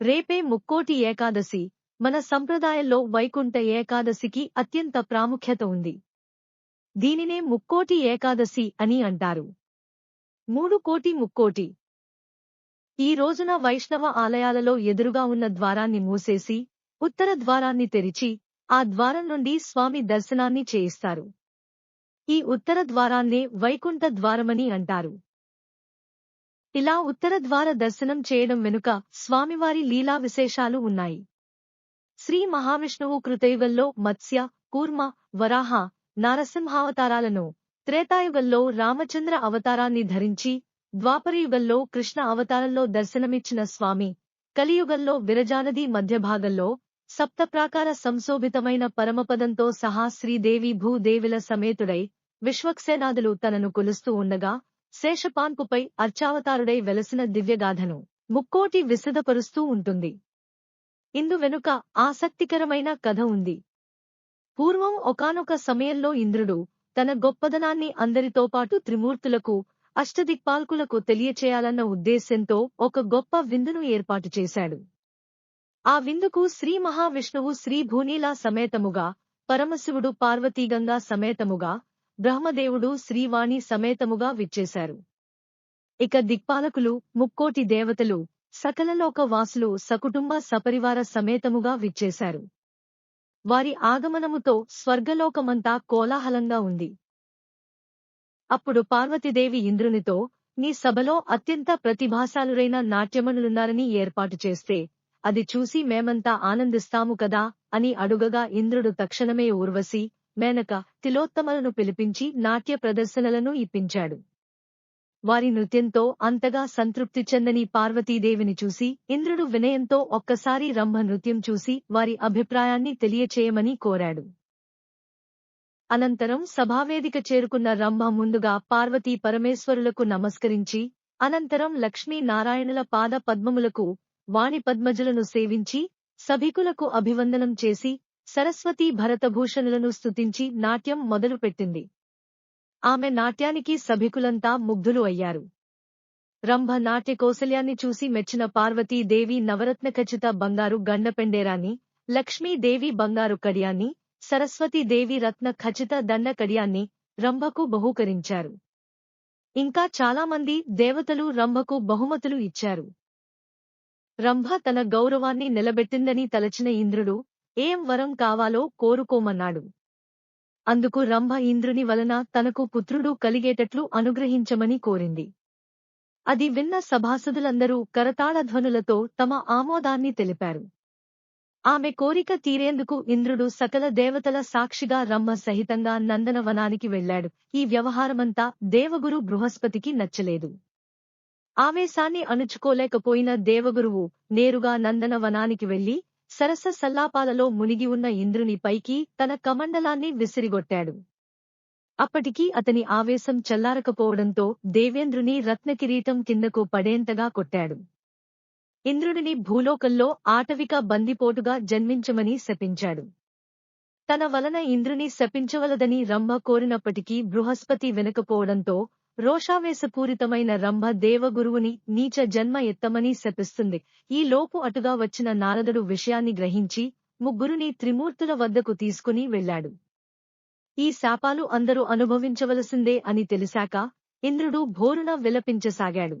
రేపే ముక్కోటి ఏకాదశి. మన సంప్రదాయంలో వైకుంఠ ఏకాదశికి అత్యంత ప్రాముఖ్యత ఉంది. దీనినే ముక్కోటి ఏకాదశి అని అంటారు. మూడు కోటి ముక్కోటి. ఈ రోజున వైష్ణవ ఆలయాలలో ఎదురుగా ఉన్న ద్వారాన్ని మూసేసి ఉత్తర ద్వారాన్ని తెరిచి ఆ ద్వారం నుండి స్వామి దర్శనాన్ని చేయిస్తారు. ఈ ఉత్తర ద్వారాన్నే వైకుంఠ ద్వారమని అంటారు. ఇలా ఉత్తర ద్వార దర్శనం చేయడం వెనుక స్వామివారి లీలా విశేషాలు ఉన్నాయి. శ్రీ మహావిష్ణువు కృతయుగంలో మత్స్య కూర్మ వరాహ నారసింహావతారాలను త్రేతాయుగంలో రామచంద్ర అవతారాన్ని ధరించి ద్వాపరయుగంలో కృష్ణ అవతారంలో దర్శనమిచ్చిన స్వామి కలియుగంలో విరజానది మధ్యభాగంలో సప్తప్రాకార సంశోభితమైన పరమపదంతో సహా శ్రీదేవి భూదేవిల సమేతుడై విశ్వక్సేనాదులు తనను కొలుస్తూ ఉండగా శేషపాన్పుపై అర్చావతారుడై వెలసిన దివ్యగాథను ముక్కోటి విశదపరుస్తూ ఉంటుంది. ఇందు వెనుక ఆసక్తికరమైన కథ ఉంది. పూర్వం ఒకానొక సమయంలో ఇంద్రుడు తన గొప్పదనాన్ని అందరితో పాటు త్రిమూర్తులకు అష్టదిక్పాల్కులకు తెలియచేయాలన్న ఉద్దేశ్యంతో ఒక గొప్ప విందును ఏర్పాటు చేశాడు. ఆ విందుకు శ్రీ మహావిష్ణువు శ్రీ భూనీలా సమేతముగా పరమశివుడు పార్వతీగంగా సమేతముగా బ్రహ్మదేవుడు శ్రీవాణి సమేతముగా విచ్చేశారు. ఇక దిక్పాలకులు ముక్కోటి దేవతలు సకలలోక వాసులు సకుటుంబ సపరివార సమేతముగా విచ్చేశారు. వారి ఆగమనముతో స్వర్గలోకమంతా కోలాహలంగా ఉంది. అప్పుడు పార్వతీదేవి ఇంద్రునితో నీ సభలో అత్యంత ప్రతిభాశాలురైన నాట్యమణులున్నారని ఏర్పాటు చేస్తే అది చూసి మేమంతా ఆనందిస్తాము కదా అని అడుగగా ఇంద్రుడు తక్షణమే ఊర్వశి మేనక తిలోత్తమలను పిలిపించి నాట్య ప్రదర్శనలను ఇప్పించాడు. వారి నృత్యంతో అంతగా సంతృప్తి చెందని పార్వతీదేవిని చూసి ఇంద్రుడు వినయంతో ఒక్కసారి రంభ నృత్యం చూసి వారి అభిప్రాయాన్ని తెలియచేయమని కోరాడు. అనంతరం సభావేదిక చేరుకున్న రంభ ముందుగా పార్వతీ పరమేశ్వరులకు నమస్కరించి అనంతరం లక్ష్మీ నారాయణుల పాద పద్మములకు వాణి పద్మజులను సేవించి సభికులకు అభివందనం చేసి సరస్వతి భరతభూషణులను స్తుతించి నాట్యం మొదలుపెట్టింది. ఆమె నాట్యానికి సభికులంతా ముగ్ధులు అయ్యారు. రంభ నాట్య కౌశల్యాన్ని చూసి మెచ్చిన పార్వతీదేవి నవరత్నఖచిత బంగారు గండపెండేరాన్ని లక్ష్మీదేవి బంగారు కడియాన్ని సరస్వతీదేవి రత్న ఖచిత దండ కడియాన్ని రంభకు బహూకరించారు. ఇంకా చాలామంది దేవతలు రంభకు బహుమతులు ఇచ్చారు. రంభ తన గౌరవాన్ని నిలబెట్టిందని తలచిన ఇంద్రుడు ఏం వరం కావాలో కోరుకోమన్నాడు. అందుకు రంభ ఇంద్రుని వలన తనకు పుత్రుడు కలిగేటట్లు అనుగ్రహించమని కోరింది. అది విన్న సభాసదులందరూ కరతాళధ్వనులతో తమ ఆమోదాన్ని తెలిపారు. ఆమె కోరిక తీరేందుకు ఇంద్రుడు సకల దేవతల సాక్షిగా రమ్మ సహితంగా నందనవనానికి వెళ్ళాడు ఈ వ్యవహారమంతా దేవగురు బృహస్పతికి నచ్చలేదు. ఆవేశాన్ని అణుచుకోలేకపోయిన దేవగురువు నేరుగా నందనవనానికి వెళ్ళి సరస సల్లాపాలలో మునిగి ఉన్న ఇంద్రుని పైకి తన కమండలాన్ని విసిరిగొట్టాడు. అప్పటికీ అతని ఆవేశం చల్లారకపోవడంతో దేవేంద్రుని రత్నకిరీటం కిందకు పడేంతగా కొట్టాడు. ఇంద్రుడిని భూలోకంలో ఆటవిక బందిపోటుగా జన్మించమని శపించాడు. తన వలన ఇంద్రుని శపించవలదని రంభ కోరినప్పటికీ బృహస్పతి వినకపోవడంతో రోషావేశపూరితమైన రంభ దేవగురువుని నీచ జన్మ ఎత్తమని శపిస్తుంది. ఈ లోపు అటుగా వచ్చిన నారదుడు విషయాన్ని గ్రహించి ముగ్గురుని త్రిమూర్తుల వద్దకు తీసుకుని వెళ్ళాడు ఈ శాపాలు అందరూ అనుభవించవలసిందే అని తెలిసాక ఇంద్రుడు భోరున విలపించసాగాడు.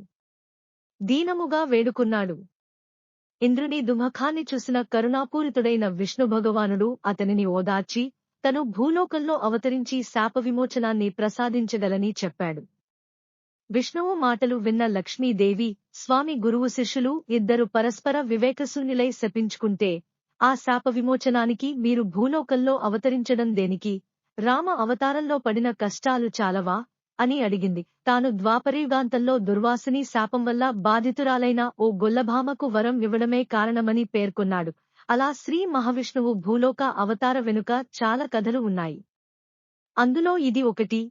దీనముగా వేడుకున్నాడు. ఇంద్రుని దుమఖాన్ని చూసిన కరుణాపూరితుడైన విష్ణు భగవానుడు అతనిని ఓదార్చి తను భూలోకంలో అవతరించి శాప విమోచనాన్ని ప్రసాదించగలని చెప్పాడు. విష్ణువు మాటలు విన్న లక్ష్మీదేవి స్వామి గురువు శిష్యులు ఇద్దరు పరస్పర వివేకశూన్యులై శపించుకుంటే ఆ శాప విమోచనానికి మీరు భూలోకంలో అవతరించడం దేనికి? రామ అవతారంలో పడిన కష్టాలు చాలవా? అని అడిగింది. తాను ద్వాపరయుగాంతంలో దుర్వాసిని శాపం వల్ల బాధితురాలైన ఓ గొల్లభామకు వరం ఇవ్వడమే కారణమని పేర్కొన్నాడు. అలా శ్రీ మహావిష్ణువు భూలోక అవతార వెనుక చాలా కథలు ఉన్నాయి. అందులో ఇది ఒకటి.